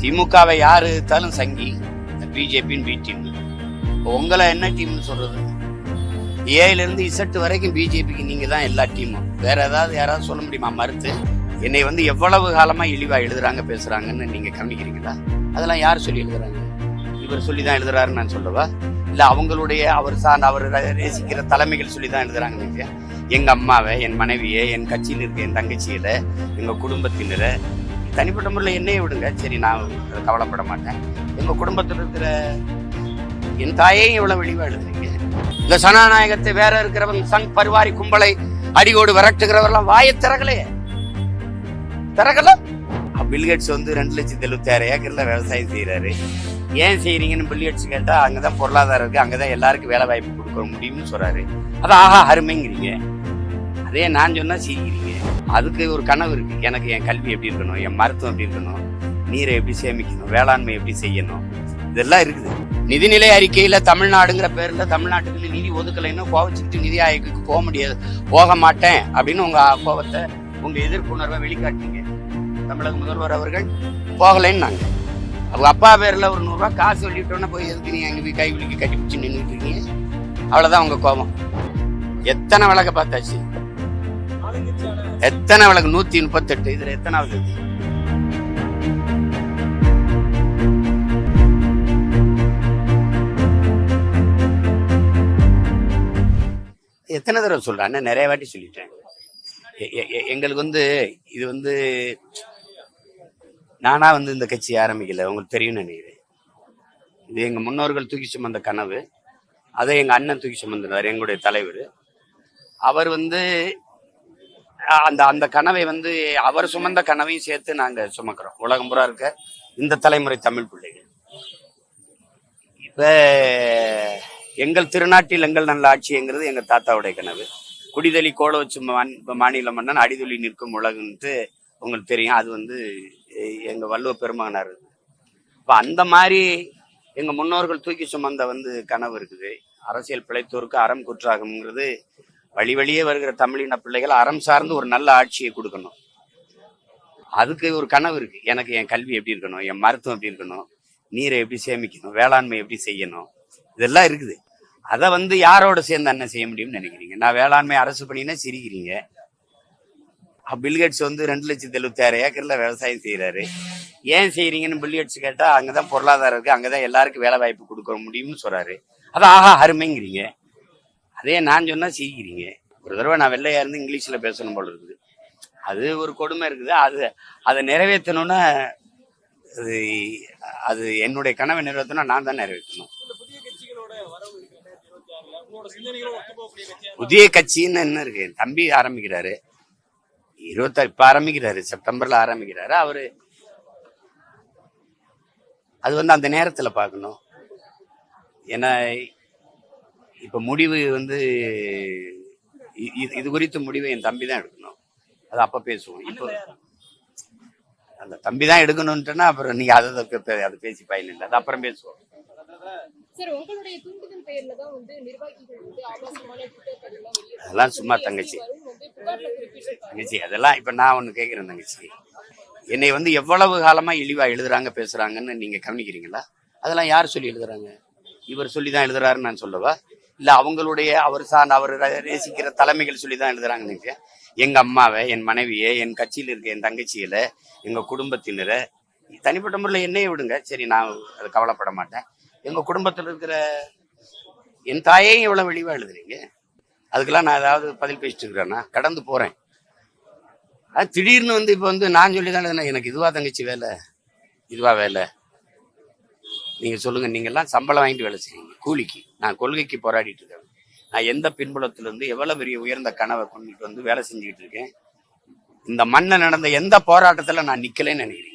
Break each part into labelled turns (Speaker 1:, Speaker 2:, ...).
Speaker 1: திமுகவை யாரு எடுத்தாலும் சங்கி பிஜேபின்னு பி டீம் உங்களை என்ன டீம்னு சொல்றது? ஏலேருந்து இசட்டு வரைக்கும் பிஜேபிக்கு நீங்க தான் எல்லா டீமும் வேற ஏதாவது யாராவது சொல்ல முடியுமா? மறுத்து. என்னை வந்து எவ்வளவு காலமா இழிவா எழுதுறாங்க பேசுகிறாங்கன்னு நீங்க கவனிக்கிறீங்களா? அதெல்லாம் யார் சொல்லி எழுதுறாங்க? இவர் சொல்லி தான் எழுதுறாருன்னு நான் சொல்லவா? இல்லை அவங்களுடைய அவர் சார்ந்த அவர் நேசிக்கிற தலைமைகள் சொல்லி தான் எழுதுறாங்க நீங்கள் எங்க அம்மாவை என் மனைவியை என் கட்சியில் இருக்க என் தங்கச்சியில எங்கள் குடும்பத்தினரை தனிப்பட்ட முறையில் என்னையே விடுங்க. சரி நான் கவலைப்பட மாட்டேன். எங்கள் குடும்பத்தில் இருக்கிற என் தாயையும் இவ்வளோ வெளிவா எழுதுறீங்க. இந்த சனாநாயகத்தை வேற இருக்கிறவங்க சங் பரிவாரி கும்பலை அடியோடு விரட்டுகிறவரெல்லாம் வாயை திறகலையே திறகல பில்கேட்ஸ் வந்து ரெண்டு லட்சத்தி எழுபத்தி ஆறு ஏக்கர்ல விவசாயம் செய்கிறாரு ஏன் செய்கிறீங்கன்னு பில்கேட்ஸ் அங்கே தான் பொருளாதாரம் இருக்குது அங்கே தான் எல்லாருக்கும் வேலை வாய்ப்பு கொடுக்க முடியும்னு சொல்கிறாரு அது ஆஹா அருமைங்கிறீங்க. அதே நான் சொன்னால் சிரிக்கிறீங்க. அதுக்கு ஒரு கனவு இருக்கு. எனக்கு என் கல்வி எப்படி இருக்கணும்? என் மருத்துவம் எப்படி இருக்கணும்? நீரை எப்படி சேமிக்கணும்? வேளாண்மை எப்படி செய்யணும்? இதெல்லாம் இருக்குது. நிதிநிலை அறிக்கையில் தமிழ்நாடுங்கிற பேரில் தமிழ்நாட்டுக்கு நிதி ஒதுக்கலைன்னா கோவச்சுக்கிட்டு நிதி ஆயோக்கு போக முடியாது. போக மாட்டேன் அப்படின்னு உங்கள் கோபத்தை உங்கள் எதிர்ப்புணர்வை வெளிக்காட்டிங்க தமிழக முதல்வர் அவர்கள் போகலைன்னாங்க. அவங்க அப்பா பேரில் ஒரு நூறுரூவா காசு வெளியிட்டோன்னே போய் எதுக்கு நீங்கள் அங்கே போய் கை விழிக்கு கட்டி பிடிச்சி நின்றுட்டு இருக்கீங்க? அவ்வளோதான் உங்கள் கோபம். எத்தனை விளக்க பார்த்தாச்சு? எத்தனை விளக்கு? நூத்தி முப்பத்தெட்டு. இதுல எத்தனாவது எத்தனை தடவை சொல்றேன்? அண்ணன் நிறைய வாட்டி சொல்லிட்டேன். எ- எ- எ- எங்களுக்கு வந்து இது வந்து நானா வந்து இந்த கட்சி ஆரம்பிக்கல. உங்களுக்கு தெரியும்னு நினைக்கிறேன். இது எங்க முன்னோர்கள் தூக்கி சுமந்த கனவு. அதை எங்க அண்ணன் தூக்கி சுமந்தார் எங்களுடைய தலைவர். அவர் வந்து அந்த அந்த கனவை வந்து அவர் சுமந்த கனவையும் சேர்த்து நாங்க சுமக்கிறோம். உலகம் புறா இருக்க இந்த தலைமுறை தமிழ் பிள்ளைகள். இப்ப எங்கள் திருநாட்டில் எங்கள் நல்ல ஆட்சிங்கிறது எங்க தாத்தாவுடைய கனவு. குடிதலி கோல வச்சு மாநில மன்னன் அடிதொலி நிற்கும் உலகுன்ட்டு உங்களுக்கு தெரியும். அது வந்து எங்க வள்ளுவ பெருமகனார் இப்ப அந்த மாதிரி எங்க முன்னோர்கள் தூக்கி சுமந்த வந்து கனவு இருக்குது. அரசியல் பிழைத்தோருக்கு அறம் குற்றாகும்ங்கிறது வழி வழியே வருகிற தமிழின பிள்ளைகள் அறம் சார்ந்து ஒரு நல்ல ஆட்சியை கொடுக்கணும். அதுக்கு ஒரு கனவு இருக்கு. எனக்கு என் கல்வி எப்படி இருக்கணும்? என் மருத்துவம் எப்படி இருக்கணும்? நீரை எப்படி சேமிக்கணும்? வேளாண்மை எப்படி செய்யணும்? இதெல்லாம் இருக்குது. அதை வந்து யாரோட சேர்ந்து என்ன செய்ய முடியும்னு நினைக்கிறீங்க? நான் வேளாண்மை அரசு பண்ணினா சிரிக்கிறீங்க. அப்ப பில்கேட்ஸ் வந்து ரெண்டு லட்சத்தி எழுபத்தி ஆறு ஏக்கர்ல விவசாயம் செய்யறாரு ஏன் செய்யறீங்கன்னு பில்கேட்ஸ் கேட்டா அங்கதான் பொருளாதாரம் இருக்கு. அங்கதான் எல்லாருக்கும் வேலை வாய்ப்பு கொடுக்க முடியும்னு சொல்றாரு. அது ஆஹா அருமைங்கிறீங்க. அதே நான் சொன்னால் சிரிக்கிறீங்க. ஒரு தடவை நான் வெள்ளையாக இருந்து இங்கிலீஷில் பேசணும் போல இருக்குது. அது ஒரு கொடுமை இருக்குது. அது அதை நிறைவேற்றணும்னா அது அது என்னுடைய கனவை நிறைவேற்றணும் நான் தான் நிறைவேற்றணும்.
Speaker 2: புதிய
Speaker 1: கட்சின்னு என்ன இருக்கு? என் தம்பி ஆரம்பிக்கிறாரு. இருபத்தாறு இப்ப ஆரம்பிக்கிறாரு. செப்டம்பர்ல ஆரம்பிக்கிறாரு. அவரு அது வந்து அந்த நேரத்துல பார்க்கணும். ஏன்னா இப்ப முடிவு வந்து இது- இது குறித்த முடிவை என் தம்பி தான் எடுக்கணும். அது அப்ப பேசுவோம். இப்போ அந்த தம்பி தான் எடுக்கணும்ட்டுனா அப்புறம் நீங்க அதை அதை பேசி பயன் இல்லை. அது அப்புறம் பேசுவோம்.
Speaker 3: சார் உங்களுடைய தூண்டுதல் பெயர்ல தான் வந்து நிர்வாகிகள் வந்து ஆபாசமான ட்விட்டர் பதிவுலாம் வெளியிட்டு
Speaker 1: அதெல்லாம் சும்மா தங்கச்சி. தங்கச்சி அதெல்லாம் இப்ப நான் ஒண்ணு கேக்குறேன் தங்கச்சி. என்னை வந்து எவ்வளவு காலமா இழிவா எழுதுறாங்க பேசுறாங்கன்னு நீங்க கவனிக்கிறீங்களா? அதெல்லாம் யார் சொல்லி எழுதுறாங்க? இவர் சொல்லி தான் எழுதுறாருன்னு நான் சொல்லவா? இல்லை அவங்களுடைய அவர் சார் அவர் நேசிக்கிற தலைமைகள் சொல்லி தான் எழுதுறாங்க நீங்க எங்கள் அம்மாவை என் மனைவியை என் கட்சியில் இருக்க என் தங்கச்சியில் எங்கள் குடும்பத்தினரை தனிப்பட்ட முறையில் என்னையே விடுங்க. சரி நான் அது கவலைப்பட மாட்டேன். எங்கள் குடும்பத்தில் இருக்கிற என் தாயையும் இவ்வளோ வெளிவாக எழுதுறீங்க. அதுக்கெல்லாம் நான் ஏதாவது பதில் பேசிட்டு இருக்கிறேன்னா கடந்து போகிறேன் அது திடீர்னு வந்து இப்போ வந்து நான் சொல்லி தான் எனக்கு இதுவா தங்கச்சி வேலை இதுவா வேலை. நீங்க சொல்லுங்க நீங்க எல்லாம் சம்பளம் வாங்கிட்டு வேலை செய்றீங்க கூலிக்கு. நான் கொள்கைக்கு போராடிட்டு இருக்கேன். நான் எந்த பின்புலத்துல இருந்து எவ்வளவு பெரிய உயர்ந்த கனவை கொண்டுட்டு வந்து வேலை செஞ்சுக்கிட்டு இருக்கேன்? இந்த மண்ணை நடந்த எந்த போராட்டத்துல நான் நிக்கலைன்னு நினைக்கிறீங்க?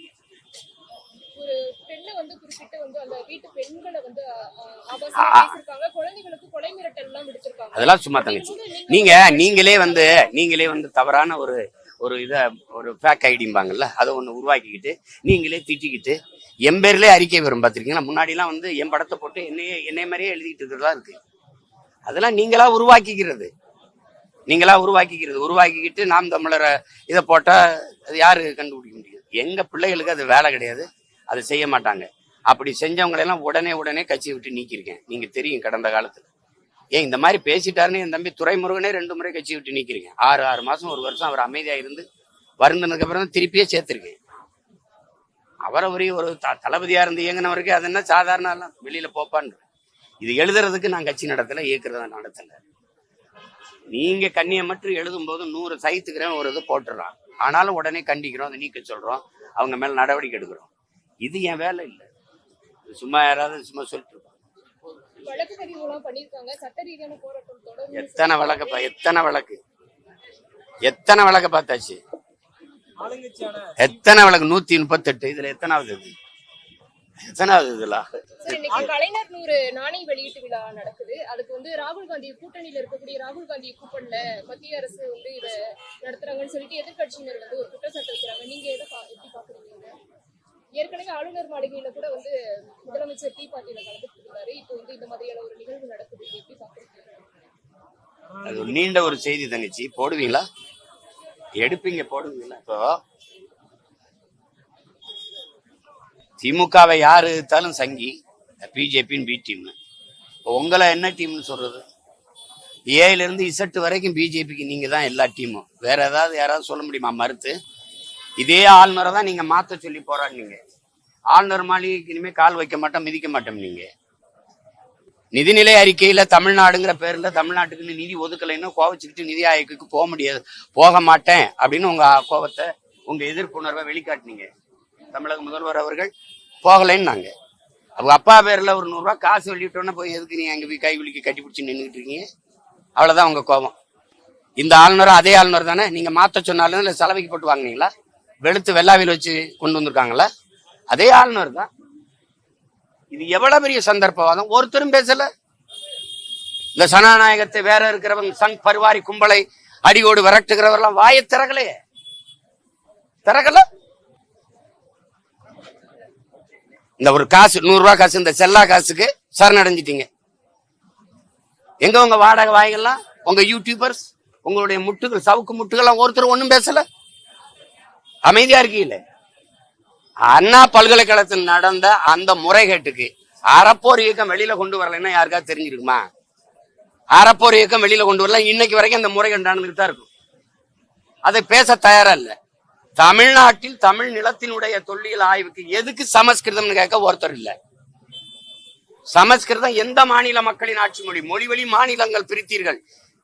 Speaker 1: அதெல்லாம் சும்மா தங்கச்சி. நீங்க நீங்களே வந்து நீங்களே வந்து தவறான ஒரு ஒரு இத ஒரு ஃபேக் ஐடிம்பாங்கல்ல அதை ஒன்று உருவாக்கிக்கிட்டு நீங்களே திட்டிக்கிட்டு என் பேர்லேயே அறிக்கை வரும் பார்த்துருக்கீங்களா முன்னாடிலாம் வந்து என் படத்தை போட்டு என்னையே என்னைய மாதிரியே எழுதிக்கிட்டு இருக்கிறதா இருக்கு. அதெல்லாம் நீங்களா உருவாக்கிக்கிறது. நீங்களா உருவாக்கிக்கிறது. உருவாக்கிக்கிட்டு நாம் தமிழரை இதை போட்டால் அது யாரு கண்டுபிடிக்க முடியும்? எங்கள் பிள்ளைகளுக்கு அது வேலை கிடையாது. அதை செய்ய மாட்டாங்க. அப்படி செஞ்சவங்களெல்லாம் உடனே உடனே கட்சியை விட்டு நீக்கியிருக்கேன். நீங்கள் தெரியும் கடந்த காலத்தில். ஏன் இந்த மாதிரி பேசிட்டாருன்னு என் தம்பி துரைமுருகனே ரெண்டு முறை கட்சியை விட்டு நீக்கிறீங்க ஆறு ஆறு மாதம் ஒரு வருஷம் அவர் அமைதியாக இருந்து வருந்தனதுக்கு அப்புறம் தான் திருப்பியே சேர்த்திருக்கேன். அவரை ஒரு த- தளபதியா இருந்து இயங்கினவருக்கு அது என்ன சாதாரண ஆளா? வெளியில போப்பான்னு. இது எழுதுறதுக்கு நான் கட்சி நடத்தல இயக்குறத நடத்தல. நீங்க கண்ணியை மட்டும் எழுதும் போது நூறு சைத்துக்கிறேன் ஒரு இது போட்டுறான். ஆனாலும் உடனே கண்டிக்கிறோம் அதை நீக்க சொல்றோம் அவங்க மேல நடவடிக்கை எடுக்கிறோம். இது என் வேலை இல்லை. சும்மா யாராவது சும்மா சொல்லிட்டு இருப்பாங்க. எத்தனை வழக்கு பா- எத்தனை வழக்கு? எத்தனை வழக்கு பார்த்தாச்சு? எத்தனை வழக்கு நூத்தி முப்பத்தெட்டு. இதுல எத்தனாவது இது? எத்தனாவது இதுல?
Speaker 3: சார் இன்னைக்கு கலைஞர் நூறு நாணய வெளியீட்டு விழா நடக்குது. அதுக்கு வந்து ராகுல் காந்தி கூட்டணியில இருக்கக்கூடிய ராகுல் காந்தி கூப்பன்ல மத்திய அரசு வந்து இத நடத்துறாங்கன்னு சொல்லிட்டு எதிர்க்கட்சியினர் வந்து ஒரு குற்றச்சாட்டு வைக்கிறாங்க நீங்க எதை பா- எப்படி பாக்குறீங்க? ஏற்கனவே ஆளுநர் மாளிகையில கூட வந்து முதலமைச்சர் டீ பார்ட்டியில கலந்துட்டு இருந்தாரு இப்போ வந்து இந்த மாதிரியான ஒரு நிகழ்வு நடக்குது. எப்படி பாக்குறீங்க
Speaker 1: அது நீண்ட ஒரு செய்தி தங்கச்சி. போடுவீங்களா? எடுப்பீங்க போடுவீங்களா இப்போ திமுகவை யாரு எடுத்தாலும் சங்கி பிஜேபின்னு பி டீம் உங்களை என்ன டீம்னு சொல்றது? ஏல இருந்து இசட்டு வரைக்கும் பிஜேபிக்கு நீங்க தான் எல்லா டீமும். வேற ஏதாவது யாராவது சொல்ல முடியுமா? மறுத்து? இதே ஆளுநரை தான் நீங்க மாத்த சொல்லி போராடினீங்க. ஆளுநர் மாளிகைக்கு இனிமே கால் வைக்க மாட்டோம் மிதிக்க மாட்டோம் நீங்க. நிதிநிலை அறிக்கையில தமிழ்நாடுங்கிற பேர்ல தமிழ்நாட்டுக்குன்னு நிதி ஒதுக்கலைன்னு கோவச்சுக்கிட்டு நிதி ஆயோக்கு போக முடியாது. போக மாட்டேன் அப்படின்னு உங்க கோபத்தை உங்க எதிர்ப்புணர்வை வெளிக்காட்டினீங்க. தமிழக முதல்வர் அவர்கள் போகலைன்னாங்க அவங்க அப்பா பேர்ல ஒரு நூறுரூவா காசு வெளியிட்டோன்னே போய் எதுக்கு நீ அங்கே போய் கை குலுக்கி கட்டி பிடிச்சி நின்றுட்டு இருக்கீங்க? அவ்வளோதான் உங்க கோபம். இந்த ஆளுநரும் அதே ஆளுநர் தானே? நீங்க மாத்த சொன்னாலும் இல்லை செலவைக்கு போட்டு வாங்குனீங்களா? வெளுத்து வெள்ளாவில் வச்சு கொண்டு வந்திருக்காங்களா? அதே ஆளுநர் தான். இது எவ்வளவு பெரிய சந்தர்ப்பவாதம்? ஒருத்தரும் பேசல. இந்த சனாநாயகத்தை வேற இருக்கிறவங்க சங் பரிவாரி கும்பலை அடியோடு விரட்டுகிறவரெல்லாம் வாயை திறகலையே திறகல இந்த ஒரு காசு நூறு ரூபாய் காசு இந்த செல்லா காசுக்கு சரணடைஞ்சிட்டீங்க. எங்க உங்க வாடகை வாய்கள்லாம்? உங்க யூடியூபர்ஸ் உங்களுடைய முட்டுகள் சவுக்கு முட்டுகள்லாம் ஒருத்தர் ஒன்றும் பேசல. அமைதியா இருக்கீங்களே? அண்ணா பல்கலைக்கழகத்தில் நடந்த அந்த முறைகேட்டுக்கு அறப்போர் இயக்கம் வெளியில கொண்டு வரலைன்னா யாருக்காவது தெரிஞ்சிருக்குமா? அறப்போர் இயக்கம் வெளியில கொண்டு வரல இன்னைக்கு வரைக்கும் அந்த முறைகேடு நடந்துகிட்டு தான் இருக்கும். அதை பேச தயாரா இல்ல. தமிழ்நாட்டில் தமிழ் நிலத்தினுடைய தொல்லியல் ஆய்வுக்கு எதுக்கு சமஸ்கிருதம்னு கேட்க ஒருத்தர் இல்ல. சமஸ்கிருதம் எந்த மாநில மக்களின் ஆட்சி மொழி? மொழி வழி மாநிலங்கள் பிரித்தீர்கள்.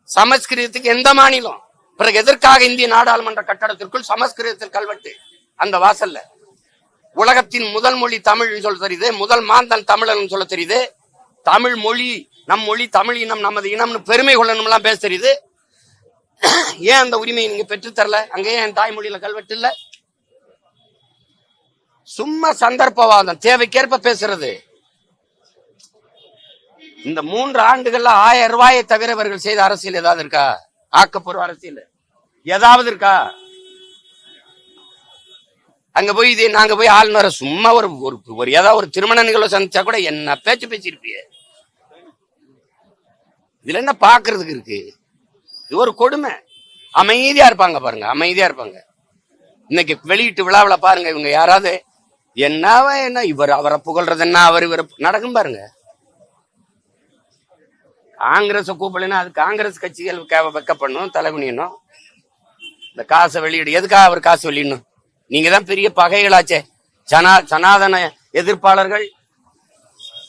Speaker 1: சமஸ்கிருதத்துக்கு எந்த மாநிலம்? பிறகு எதற்காக இந்திய நாடாளுமன்ற கட்டடத்திற்குள் சமஸ்கிருதத்தில் கல்வெட்டு? அந்த வாசல்ல. உலகத்தின் முதல் மொழி தமிழ் சொல்ல தெரியுது. முதல் மாந்தன் தமிழன் சொல்ல தெரியுது. தமிழ் மொழி நம் மொழி தமிழ் இனம் நமது இனம்னு பெருமை கொள்ளணும்லாம் பேச தெரியுது. ஏன் அந்த உரிமையை நீங்க பெற்றுத்தரல அங்கே என் தாய்மொழியில கல்வெட்டு இல்ல. சும்மா சந்தர்ப்பவாதம் தேவைக்கேற்ப பேசுறது. இந்த மூன்று ஆண்டுகள்ல ஆயிரம் ரூபாயை தவிர இவர்கள் செய்த அரசியல் ஏதாவது இருக்கா? ஆக்கப்பூர்வ அரசியல். ஏதாவது இருக்கா? அங்க போய் இது நாங்க போய் ஆளுநரை சும்மா ஒரு ஒரு ஒரு ஏதாவது ஒரு திருமண நிகழ்வு சந்திச்சா கூட என்ன பேச்சு பேசியிருப்பிய? இதுல என்ன பாக்குறதுக்கு இருக்கு? இது ஒரு கொடுமை. அமைதியா இருப்பாங்க பாருங்க அமைதியா இருப்பாங்க. இன்னைக்கு வெளியிட்டு விழாவில் பாருங்க இவங்க யாராவது என்னவா என்ன இவர் அவரை புகழ்றது என்ன அவர் இவர் நடக்கும் பாருங்க. காங்கிரஸ் கூப்பிடலைன்னா அது காங்கிரஸ் கட்சிகள் வெக்க பண்ணும் தலைகுனியணும். இந்த காசை வெளியிடு எதுக்காக அவர் காசு வெளியிடணும்? நீங்க தான் பெரிய பகைகளாச்சே. சனா சனாதன எதிர்ப்பாளர்கள்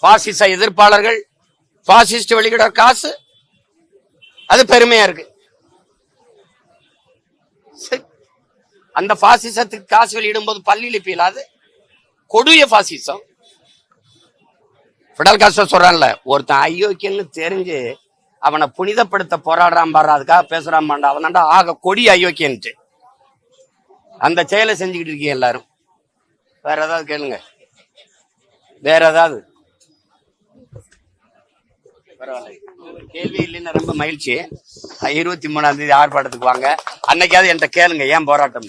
Speaker 1: பாசிச எதிர்ப்பாளர்கள் பாசிஸ்ட் வெளியிட காசு அது பெருமையா இருக்கு. அந்த பாசிசத்துக்கு காசு வெளியிடும் போது பள்ளியில் இல்லாது கொடிய பாசிசம். பிடல் காசு சொல்றான்ல ஒருத்தன் அயோக்கியன்னு தெரிஞ்சு அவனை புனிதப்படுத்த போராடுறான் பாரு அதுக்காக பேசுறான் பாண்டா அவன் தாண்டா ஆக கொடி அயோக்கியன்ட்டு அந்த செயலை செஞ்சுக்கிட்டு இருக்கீங்க எல்லாரும். வேற ஏதாவது கேளுங்க. வேற ஏதாவது? பரவாயில்ல. கேள்வி இல்லைன்னா ரொம்ப மகிழ்ச்சி. இருபத்தி மூணாம் தேதி ஆர்ப்பாட்டத்துக்கு வாங்க. அன்னைக்காவது என்கிட்ட கேளுங்க ஏன் போராட்டம்?